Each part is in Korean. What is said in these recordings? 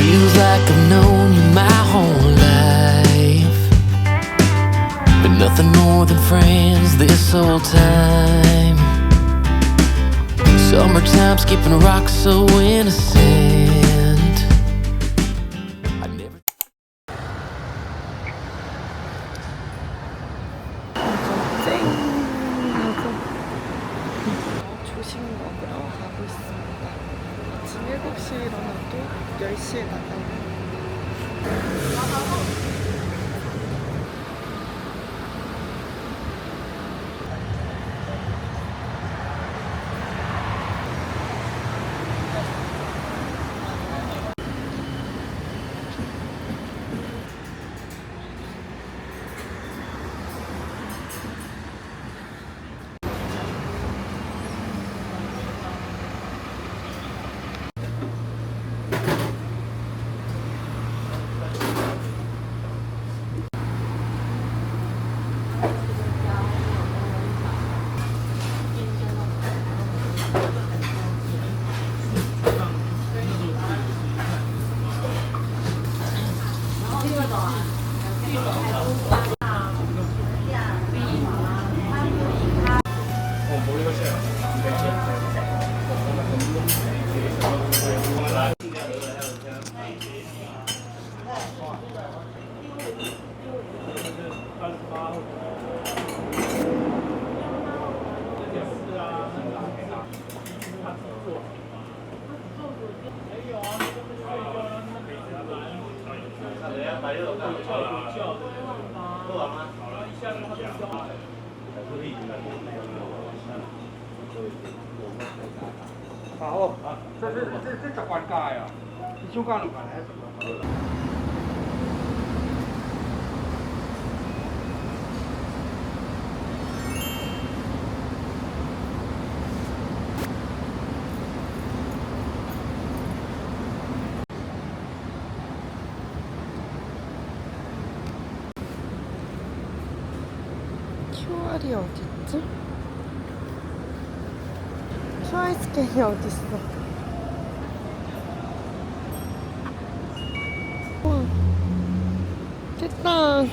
Feels like I've known you my whole life. Been nothing more than friends this whole time. Summertime skipping rocks so innocent. 가고 있습니다. 아침 7시에 일어나도 10시에 나가요. 아, 这是这这这关盖啊，你就干了干来。 QR이 어딨지? QR 스캔이 어딨어? 우와, 됐다.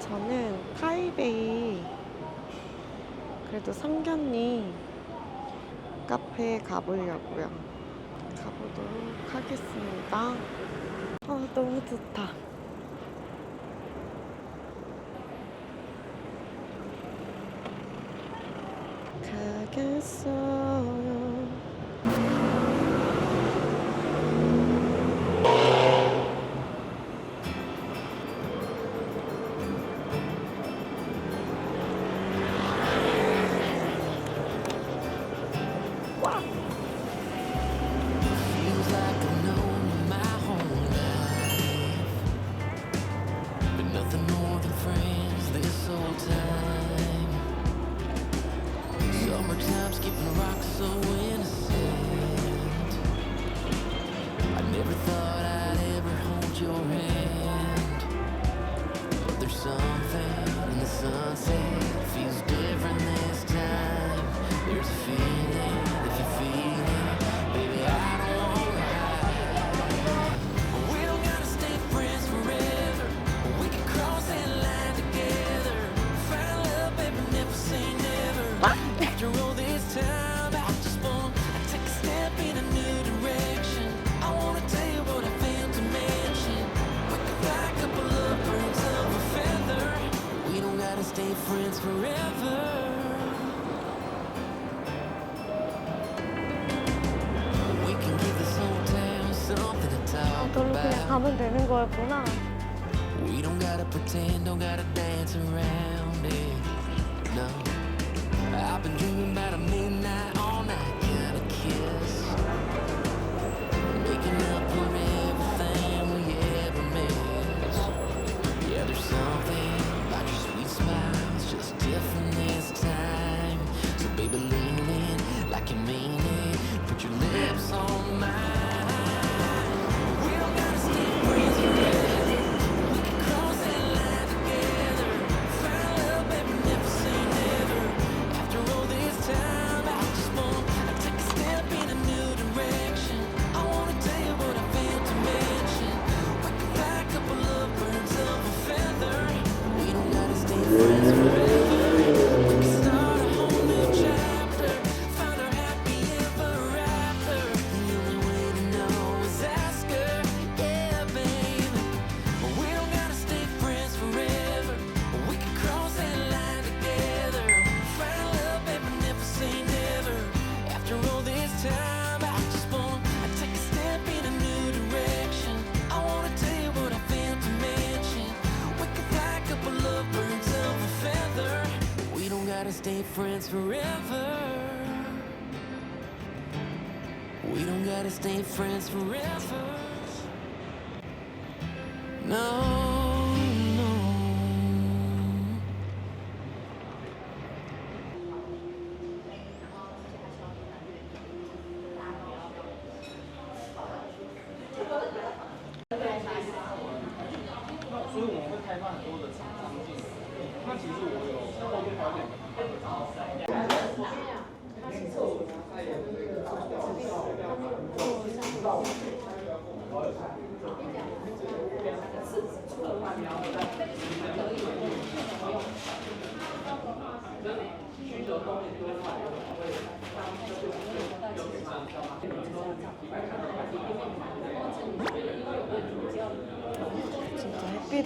저는 타이베이 그래도 성견리 카페에 가보려고요. 가보도록 하겠습니다. 아, 너무 좋다. 가겠어 gotta pretend, don't gotta dance around it. No, I've been dreaming about a midnight, all night kind of kiss. Making up for everything we ever miss. Yeah, there's something about your sweet smile, it's just different this time. So, baby, lean in like you mean it. Put your lips on mine. Friends forever. We don't gotta stay friends forever. No.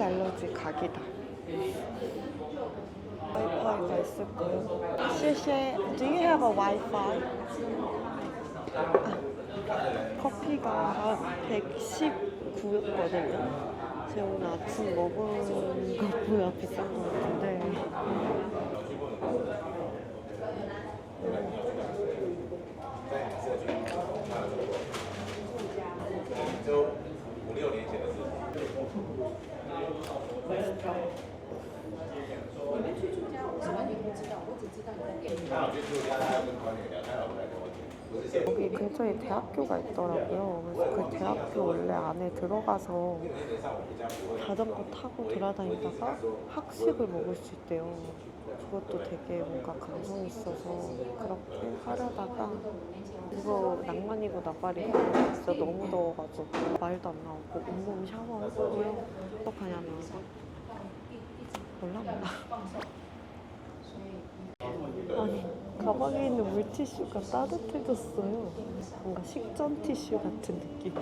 알러지 각이다. 와이파이가 있을 거예요. 시시에 Do you have a Wi-Fi? 아, 커피가 119였거든요. 제가 오늘 아침 먹은 것보다 비싼 것 같은데. 여기 근처에 대학교가 있더라고요. 그래서 그 대학교 원래 안에 들어가서 자전거 타고 돌아다니다가 학식을 먹을 수 있대요. 그것도 되게 뭔가 감성 있어서 그렇게 하려다가 이거 낭만이고 나발이고 진짜 너무 더워가지고 말도 안 나오고 온몸 샤워하고요. 어떡하냐면 몰라 몰라. 아니 가방에 있는 물티슈가 따뜻해졌어요. 뭔가 식전 티슈 같은 느낌.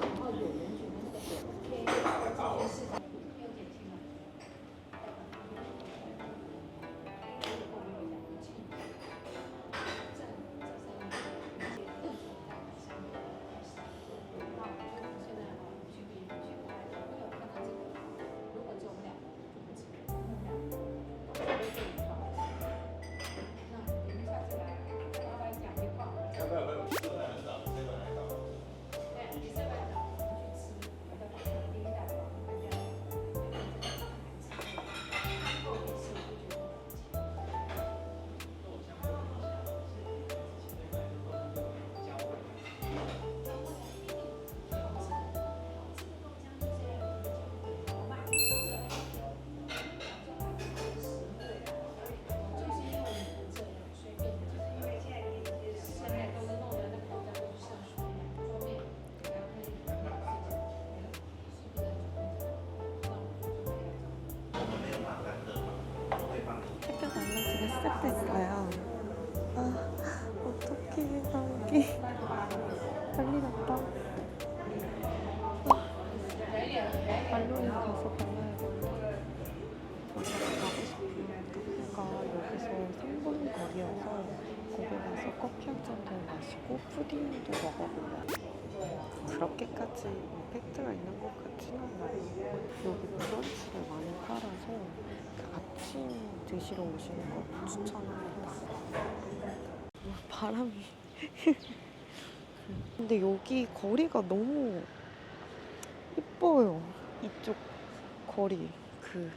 시작됐어요. 아, 어떡해, 감기. 빨리 났다. 아, 발로에 가서 발라야겠다. 가고 싶은 카페가 여기서 3분 거리여서 거기 가서 커피 한 잔 더 마시고 푸딩도 먹어보려고. 그렇게까지 임팩트가 있는 것 같지는 않아요. 여기 브런치를 많이 팔아서 그 아침 드시러 오시는 걸 추천합니다. 바람이. 근데 여기 거리가 너무 이뻐요. 이쪽 거리. 그.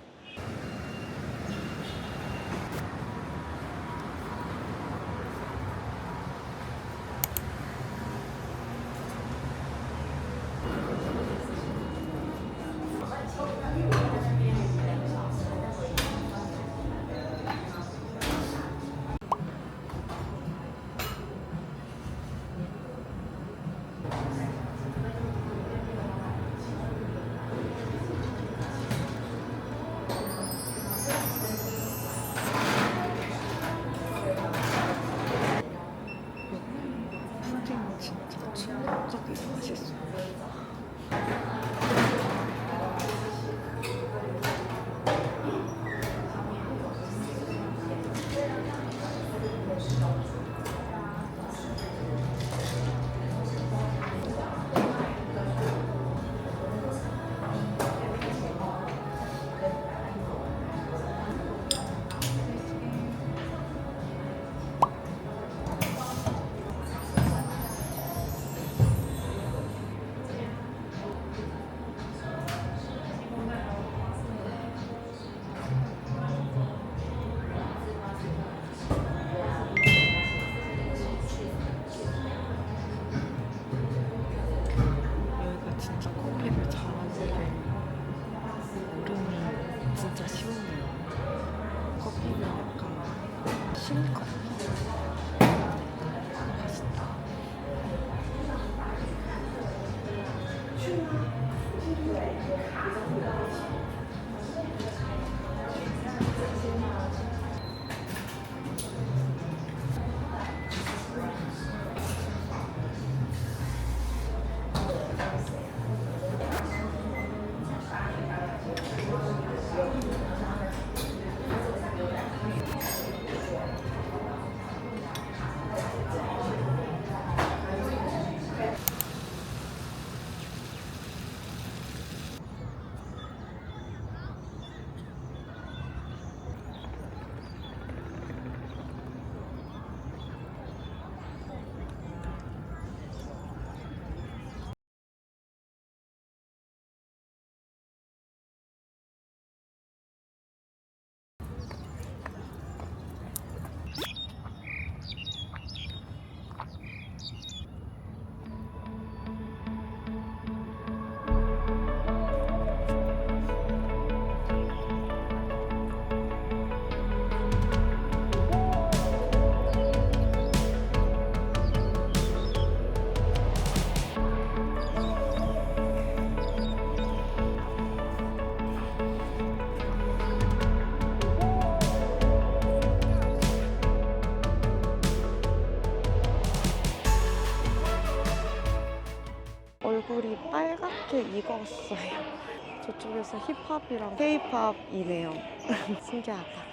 익었어요. 저쪽에서 힙합이랑 케이팝이네요. 신기하다.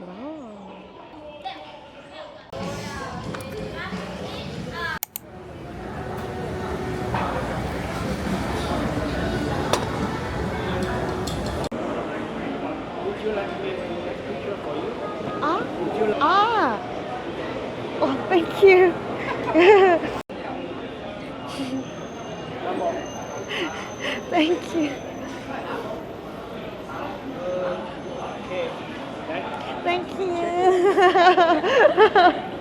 와우. 아? 아! Oh, thank you. thank you. Thank you.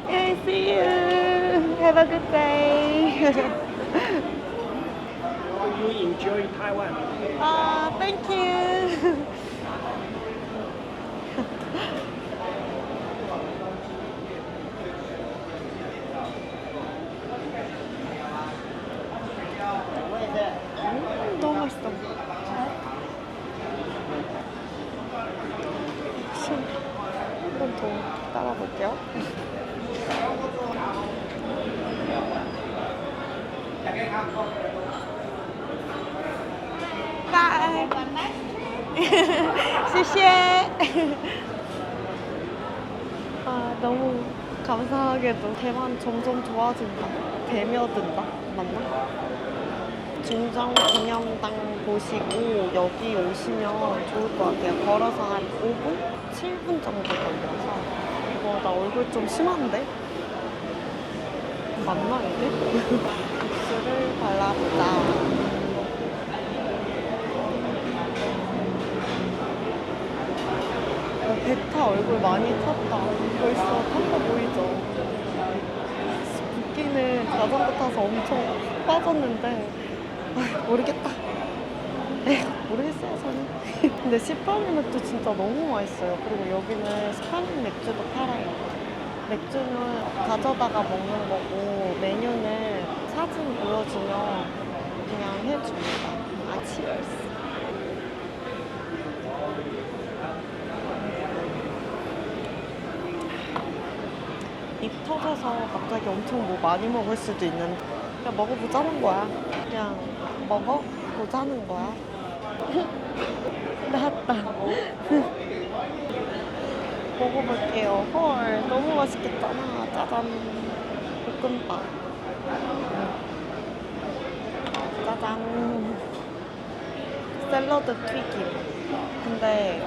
yeah, see you. Have a good day. You enjoy Taiwan. Ah, thank you. 음, 너무 맛있어. 한번 더 따라볼게요. 바이. 谢谢. 아, 너무 감사하게도 대만 점점 좋아진다. 대며든다. 맞나? 중정 기념당 보시고 여기 오시면 좋을 것 같아요. 걸어서 한 5분? 7분 정도 걸려서. 이거 나 얼굴 좀 심한데? 맞나 이게? 입술을 발라보자. 어, 베타 얼굴 많이 탔다. 벌써 탄거 보이죠? 붓기는 자전거 타서 엄청 빠졌는데 아, 모르겠다. 에휴, 모르겠어요 저는. 근데 스파닉 맥주 진짜 너무 맛있어요. 그리고 여기는 스파닉 맥주도 팔아요. 맥주는 가져다가 먹는 거고 메뉴는 사진 보여주면 그냥 해줍니다. 아, 치얼스. 터져서 갑자기 엄청 뭐 많이 먹을 수도 있는데 그냥 먹어보자는 거야. 그냥 먹어보자는 거야. 나왔다. 먹어볼게요. 헐, 너무 맛있겠잖아. 짜잔. 볶음밥. 짜잔. 샐러드 튀김. 근데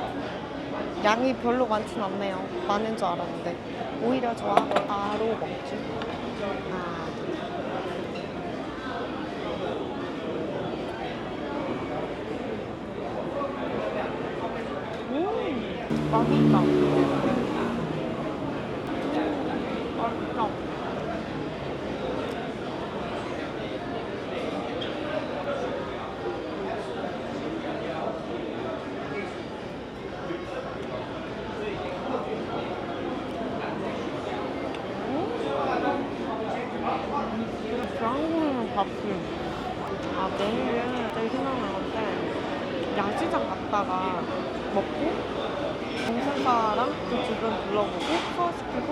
양이 별로 많진 않네요. 많은 줄 알았는데. 오히려 좋아. 바로 먹지. 둘. 음, 맛있다. 음, 맛있다. 브라운은 밥을. 아 내일은 제일 생각나는 건데 야시장 갔다가 먹고 동생가랑 그 주변 둘러보고 소화시키고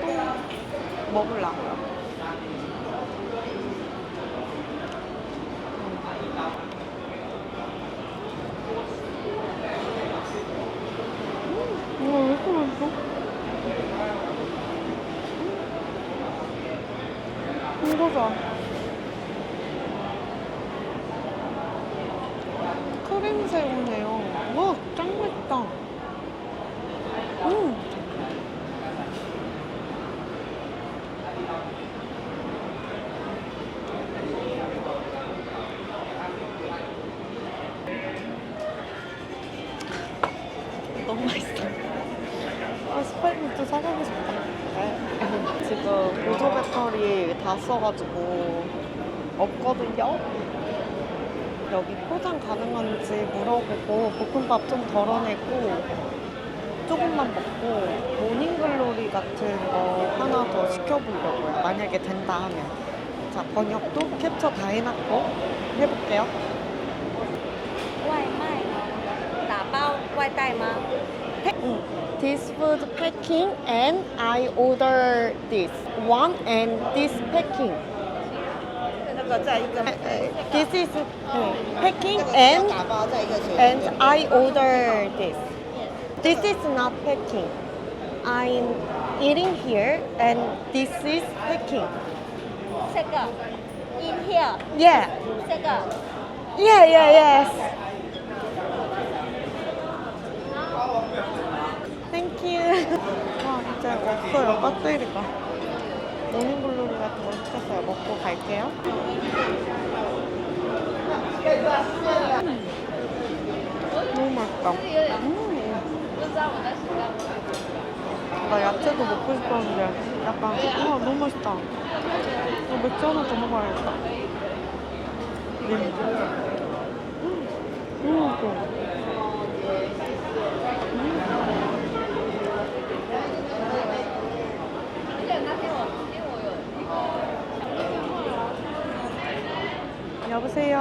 또 먹으려고요 음, 이거 왜 이렇게 맛있어? 이거죠. 크림 새우네요. 와, 짱 맛있다. 음. 너무 맛있어. 아, 스파이크도 사가고 싶다. 네. 지금 보조 배터리 다 써가지고 없거든요. 여기 포장 가능한지 물어보고 볶음밥 좀 덜어내고 조금만 먹고 모닝글로리 같은 거 하나 더 시켜보려고요. 만약에 된다 하면. 자, 번역도 캡처 다 해놨고 해볼게요. 外卖打包外带吗？ 응. this food packing and I order this one and this packing. Uh, uh, this is uh, packing and and I order this. This is not packing. I'm eating here and this is packing. Second, in here. Yeah. Yeah, yeah, yes. 없어요, 배터리가. 모닝글로리 같은 거 시켰어요. 먹고 갈게요. 음. 너무 맛있다. 음. 나 야채도 먹고 싶었는데 약간 우와 너무 맛있다. 나 맥주 하나 더 먹어야겠다. 음. 음. 너무 맛있어. 여보세요.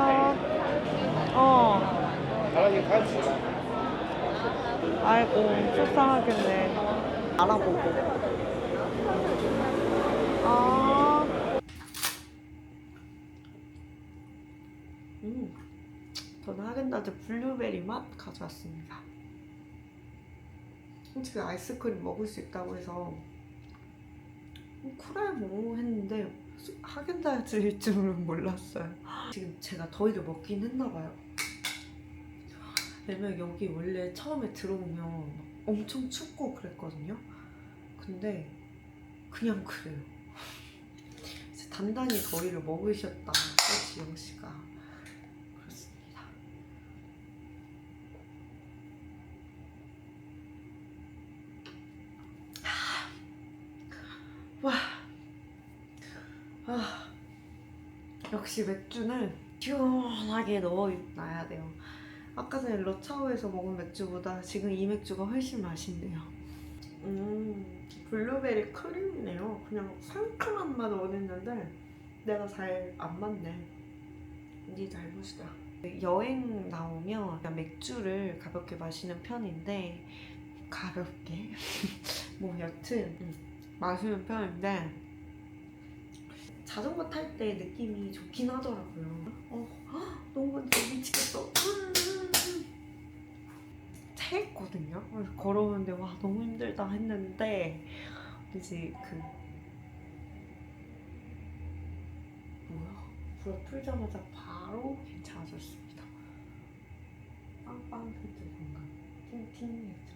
어. 아이고 속상하겠네. 알아보고. 아. 음. 저는 하겐다즈 블루베리 맛 가져왔습니다. 솔직히 아이스크림 먹을 수 있다고 해서 음, 그래 뭐 했는데 수- 하겐다즈일 줄은 몰랐어요. 지금 제가 더위를 먹긴 했나 봐요. 왜냐면 여기 원래 처음에 들어오면 엄청 춥고 그랬거든요. 근데 그냥 그래요. 단단히 더위를 먹으셨다. 지영 씨가 그렇습니다. 와, 아, 역시 맥주는 시원하게 넣어놔야 돼요. 아까 전에 러차오에서 먹은 맥주보다 지금 이 맥주가 훨씬 맛있네요. 음, 블루베리 크림이네요. 그냥 상큼한 맛 원했는데 내가 잘 안 맞네. 네 잘못이다. 여행 나오면 맥주를 가볍게 마시는 편인데 가볍게 뭐 여튼 음, 마시는 편인데 자전거 탈 때 느낌이 좋긴 하더라고요. 어, 헉, 너무 미치겠어. 음. 체했거든요. 걸어오는데 와 너무 힘들다 했는데 이제 그 뭐야 불어 풀자마자 바로 괜찮아졌습니다. 빵빵 터질 순간 팅팅해져.